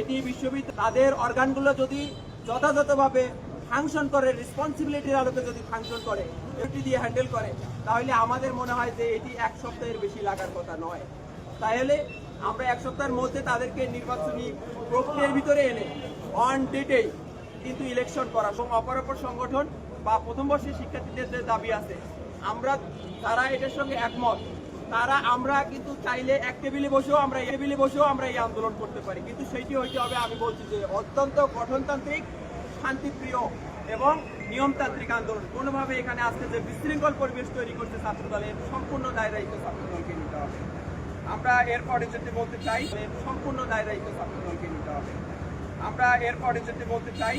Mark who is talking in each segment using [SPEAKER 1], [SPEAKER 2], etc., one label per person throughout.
[SPEAKER 1] এটি বিশ্ববিদ্যালয় তাদের অর্গানগুলো যদি যথাযথভাবে ফাংশন করে রেসপন্সিবিলিটির আলোকে যদি ফাংশন করে এটি দিয়ে হ্যান্ডেল করে, তাহলে আমাদের মনে হয় যে এটি এক সপ্তাহের বেশি লাগার কথা নয়। তাহলে আমরা এক সপ্তাহের মধ্যে তাদেরকে নির্বাচনী প্রক্রিয়ার ভিতরে এনে অন ডেটেই কিন্তু ইলেকশন করা এবং অপর অপর সংগঠন বা প্রথম বর্ষের শিক্ষার্থীদের যে দাবি আছে, আমরা তারা এটার সঙ্গে একমত তারা আমরা কিন্তু চাইলে এক টেবিলে বসেও আমরা এই টেবিলে বসেও আমরা এই আন্দোলন করতে পারি। কিন্তু সেইটি হইতে হবে, আমি বলছি যে অত্যন্ত গঠনতান্ত্রিক, শান্তিপ্রিয় এবং নিয়মতান্ত্রিক আন্দোলন। কোনোভাবে এখানে আজকে যে বিশৃঙ্খল পরিবেশ তৈরি করছে ছাত্র দলের সম্পূর্ণ দায় দায়িত্ব ছাত্র দলকে নিতে হবে। আমরা এরপরে যেটি বলতে চাই, সম্পূর্ণ দায় দায়িত্ব ছাত্র দলকে নিতে হবে। আমরা এরপরে যেটি বলতে চাই,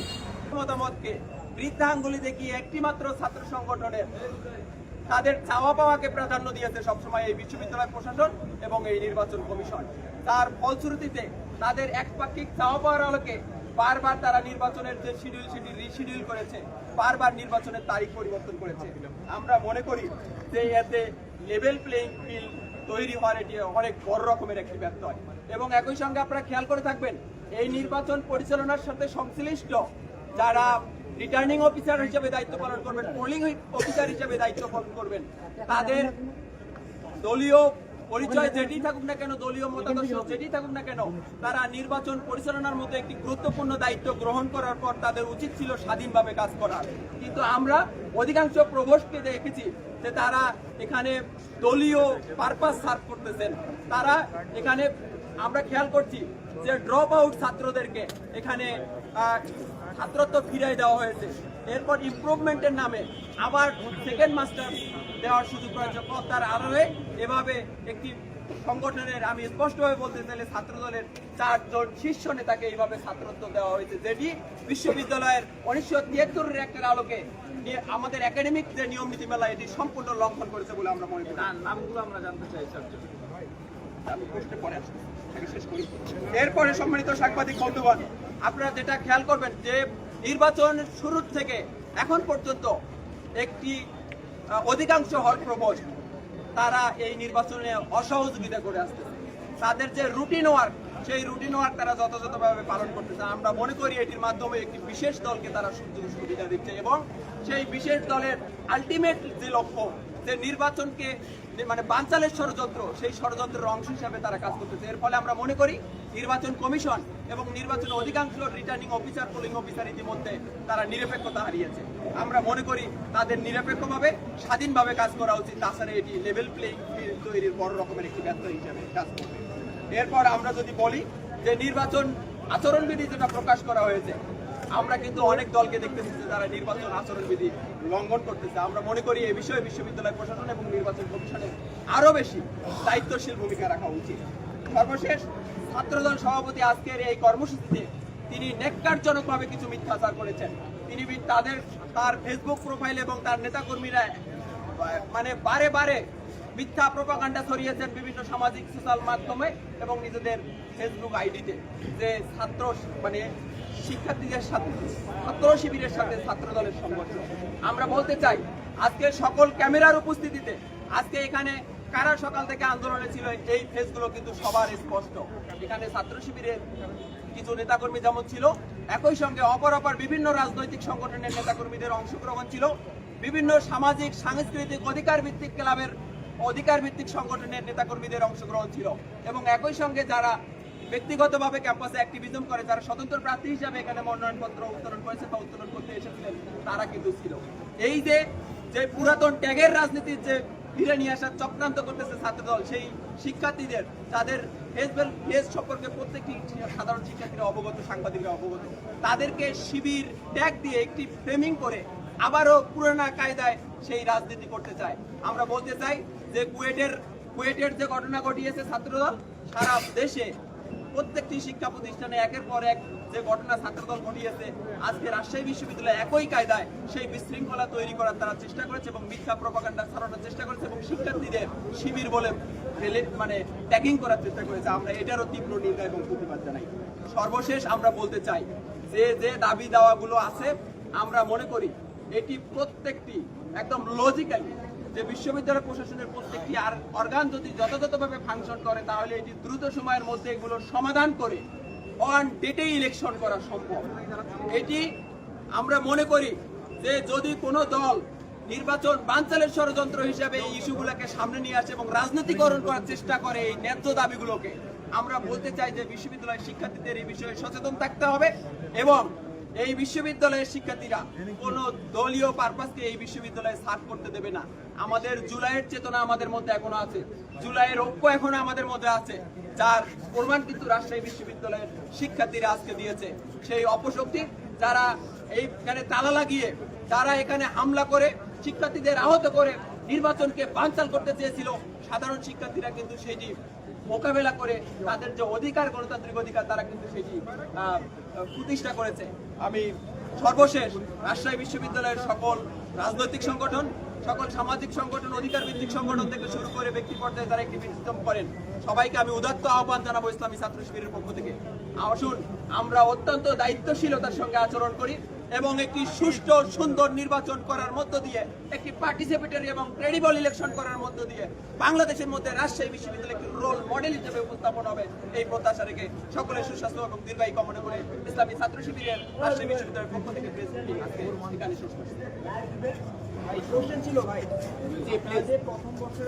[SPEAKER 1] মতামতকে বৃদ্ধাঙ্গুলি দেখিয়ে একটি মাত্র ছাত্র সংগঠনের তাদের চাওয়া পাওয়াকে প্রাধান্য দিয়েছে সবসময় এই বিশ্ববিদ্যালয় প্রশাসন এবং এই নির্বাচন কমিশন। তার ফলশ্রুতিতে তাদের একপাক্ষিক চাওয়া পাওয়ার আলোকে বারবার তারা নির্বাচনের যে শিডিউল সেটি রিশিডিউল করেছে, বারবার নির্বাচনের তারিখ পরিবর্তন করেছে। আমরা মনে করি যে এতে লেভেল প্লেইং ফিল্ড তৈরি হওয়ার এটি অনেক বড় রকমের একটি ব্যত্যয়। এবং একই সঙ্গে আপনারা খেয়াল করে থাকবেন, এই নির্বাচন পরিচালনার সাথে সংশ্লিষ্ট যারা রিটার্নিং অফিসার হিসেবে দায়িত্ব পালন করবেন পোলিং অফিসার হিসেবে দায়িত্ব পালন করবেন। তাদের দলীয় পরিচয় যেটি থাকুক না কেন, দলীয় মতাদর্শ যেটি থাকুক না কেন, তারা নির্বাচন পরিচালনার মতো একটি গুরুত্বপূর্ণ দায়িত্ব গ্রহণ করার পর তাদের উচিত ছিল স্বাধীনভাবে কাজ করার কিন্তু আমরা অধিকাংশ প্রভোস্টকে দেখেছি যে তারা এখানে দলীয় পারপাস সার্ভ করতেছেন। তারা এখানে, আমরা খেয়াল করছি যে ড্রপ আউট ছাত্রদেরকে এখানে ছাত্রত্ব ফিরাই দেওয়া হয়েছে। এরপর ইমপ্রুভমেন্টের নামে আবার সেকেন্ড মাস্টার দেওয়ার সুযোগ রয়েছে তার আরোহে এভাবে একটি সংগঠনের আমি স্পষ্টভাবে বলতে চাইলে ছাত্র দলের চারজন শীর্ষ নেতাকে এইভাবে ছাত্রত্ব দেওয়া হয়েছে। যেটি বিশ্ববিদ্যালয়ের উনিশশো তিয়াত্তরের একটা আলোকে আমাদের একাডেমিক যে নিয়ম নীতিমালা এটি সম্পূর্ণ লঙ্ঘন করেছে বলে আমরা মনে করি। নামগুলো আমরা জানতে চাই আমি প্রশ্নে পরে আসছি। এরপরে সম্মানিত সাংবাদিক বন্ধুগণ, আপনারা যেটা খেয়াল করবেন যে নির্বাচন শুরুর থেকে এখন পর্যন্ত একটি অধিকাংশ হল প্রবোস্ট তারা এই নির্বাচনে অসহযোগিতা করে আসতেছে। তাদের যে রুটিন ওয়ার্ক সেই রুটিন ওয়ার্ক তারা যথাযথভাবে পালন করতেছে। আমরা মনে করি এটির মাধ্যমে একটি বিশেষ দলকে তারা সুযোগ সুবিধা দিচ্ছে এবং সেই বিশেষ দলের আলটিমেট যে লক্ষ্য, যে নির্বাচনকে মানে বানচালের ষড়যন্ত্র, সেই ষড়যন্ত্রের অংশ হিসাবে তারা কাজ করতেছে। এর ফলে আমরা মনে করি নির্বাচন কমিশন এবং নির্বাচন অধিকাংশ রিটার্নিং অফিসার পোলিং অফিসার ইতিমধ্যে তারা নিরপেক্ষতা হারিয়েছে। আমরা মনে করি তাদের নিরপেক্ষভাবে, স্বাধীনভাবে কাজ করা উচিত। তাছাড়া এটি লেভেল প্লেইং ফিল্ড তৈরির বড় রকমের একটি ব্যর্থ হিসাবে কাজ করবে। এরপর আমরা যদি বলি যে নির্বাচন আচরণবিধি যেটা প্রকাশ করা হয়েছে আমরা কিন্তু অনেক দলকে দেখতেছি যে তারা নির্বাচন আচরণবিধি লঙ্ঘন করতেছে। আমরা মনে করি এই বিষয়ে বিশ্ববিদ্যালয় প্রশাসন এবং নির্বাচন কমিশনের আরও বেশি দায়িত্বশীল ভূমিকা রাখা উচিত। সর্বশেষ ছাত্রদল সভাপতি আজকের এই কর্মসূচিতে তিনি নেককারজনকভাবে কিছু মিথ্যাচার করেছেন। তিনি তাদের তার ফেসবুক প্রোফাইল এবং তার নেতাকর্মীরা মানে বারে বারে মিথ্যা প্রপাগান্ডা ছড়িয়েছেন বিভিন্ন সামাজিক সোশ্যাল মাধ্যমে এবং নিজেদের ফেসবুক আইডিতে যে ছাত্র মানে শিক্ষার্থীদের সাথে, ছাত্র শিবিরের সাথে ছাত্র দলের সংঘর্ষ আমরা বলতে চাই, আজকে সকল ক্যামেরার উপস্থিতিতে, আজকে এখানে কারা সকাল থেকে আন্দোলনে ছিল, এই ফেসগুলো কিন্তু সবার স্পষ্ট। এখানে ছাত্র শিবিরের কিছু নেতাকর্মী যেমন ছিল, একই সঙ্গে অপর অপর বিভিন্ন রাজনৈতিক সংগঠনের নেতাকর্মীদের অংশগ্রহণ ছিল, বিভিন্ন সামাজিক, সাংস্কৃতিক অধিকার ভিত্তিক ক্লাবের অধিকার ভিত্তিক সংগঠনের নেতাকর্মীদের অংশগ্রহণ ছিল এবং একই সঙ্গে যারা ব্যক্তিগতভাবে ক্যাম্পাসে অ্যাক্টিভিজম করে, যারা স্বতন্ত্র প্রার্থী হিসাবে এখানে মনোনয়নপত্র উত্তোলন করেছে বা উত্তোলন করতে এসেছিলেন, তারা কিন্তু ছিল। এই যে যে পুরাতন ট্যাগের রাজনীতির যে ফিরে নিয়ে আসার চক্রান্ত করতেছে ছাত্রদল, সেই শিক্ষার্থীদের, তাদের ফেসবেল ফেস সম্পর্কে প্রত্যেকটি সাধারণ শিক্ষার্থীরা অবগত, সাংবাদিকরা অবগত। তাদেরকে শিবির ট্যাগ দিয়ে একটি ফ্রেমিং করে আবারও পুরানা কায়দায় সেই রাজনীতি করতে চায়। আমরা বলতে চাই যে কুয়েটের কুয়েটের যে ঘটনা ঘটিয়েছে ছাত্রদল, সারা দেশে প্রত্যেকটি শিক্ষা প্রতিষ্ঠানে একের পর এক যে ঘটনা ছাত্রদল ঘটিয়েছে, আজকে রাজশাহী বিশ্ববিদ্যালয়ে একই কায়দায় সেই বিশৃঙ্খলা তৈরি করার তারা চেষ্টা করেছে এবং মিথ্যা প্রপাগান্ডা ছড়ানোর চেষ্টা করেছে এবং শিক্ষার্থীদের শিবির বলে মানে ট্যাগিং করার চেষ্টা করেছে। আমরা এটারও তীব্র নিন্দা এবং প্রতিবাদ জানাই। সর্বশেষ আমরা বলতে চাই, যে যে দাবি দাওয়াগুলো আছে, আমরা মনে করি, এটি প্রত্যেকটি একদম লজিক্যালি যে বিশ্ববিদ্যালয় প্রশাসনের প্রত্যেকটি আর অর্গান যদি যথাযথভাবে ফাংশন করে, তাহলে এটি দ্রুত সময়ের মধ্যে এগুলোর সমাধান করে অন ডেটে ইলেকশন করা সম্ভব। এটি আমরা মনে করি যে যদি কোনো দল নির্বাচন বানচালের ষড়যন্ত্র হিসাবে এই ইস্যুগুলোকে সামনে নিয়ে আসে এবং রাজনীতিকরণ করার চেষ্টা করে এই ন্যায্য দাবিগুলোকে, আমরা বলতে চাই যে বিশ্ববিদ্যালয়ের শিক্ষার্থীদের এই বিষয়ে সচেতন থাকতে হবে এবং এই বিশ্ববিদ্যালয়ের শিক্ষার্থীরা কোন দলীয় পারপাসকে এই বিশ্ববিদ্যালয়ে সার্ভ করতে দেবে না। আমাদের জুলাইয়ের চেতনা আমাদের মধ্যে এখনও আছে। জুলাইয়ের ঐক্য এখনও আমাদের মধ্যে আছে, যার প্রমাণ কিন্তু রাজশাহী বিশ্ববিদ্যালয়ের শিক্ষার্থীরা আজকে দিয়েছে। সেই অপশক্তি যারা এইখানে তালা লাগিয়ে, তারা এখানে হামলা করে, শিক্ষার্থীদের আহত করে নির্বাচনকে বানচাল করতে চেয়েছিল সাধারণ শিক্ষার্থীরা কিন্তু সেটি মোকাবেলা করে তাদের যে অধিকার, গণতান্ত্রিক অধিকার, তারা কিন্তু সেটি প্রতিষ্ঠা করেছে। আমি সর্বশেষ রাজশাহী বিশ্ববিদ্যালয়ের সকল রাজনৈতিক সংগঠন, সকল সামাজিক সংগঠন অধিকার ভিত্তিক সংগঠন থেকে শুরু করে ব্যক্তি পর্যায়ে তারা একটি বিস্তৃতম করেন, সবাইকে আমি উদাত্ত আহ্বান জানাব ইসলামী ছাত্র শিবিরের পক্ষ থেকে। আসুন, আমরা অত্যন্ত দায়িত্বশীলতার সঙ্গে আচরণ করি। এবং একটি সুষ্ঠু সুন্দর নির্বাচন করার মধ্য দিয়ে একটি পার্টিসিপেটরি এবং ক্রেডিবল ইলেকশন করার মধ্য দিয়ে বাংলাদেশের মধ্যে রাজশাহী বিশ্ববিদ্যালয় একটি রোল মডেল হিসেবে উপস্থাপন হবে এই প্রত্যাশা রেখে সকলের সুস্বাস্থ্য এবং দীর্ঘায়ু কামনা করে ইসলামী ছাত্র শিবিরের রাজশাহী বিশ্ববিদ্যালয়ের পক্ষ থেকে প্রেস এখানে শেষ করছি।
[SPEAKER 2] ভাই ছিল ভাই। প্রথম বছর